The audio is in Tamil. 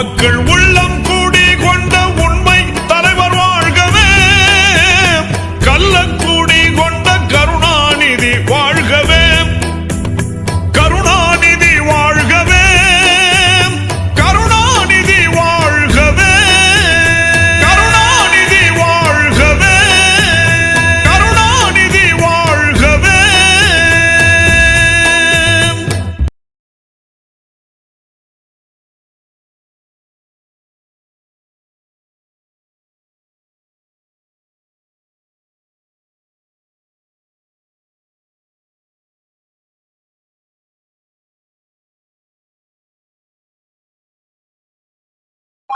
மக்கள் உள்ளம்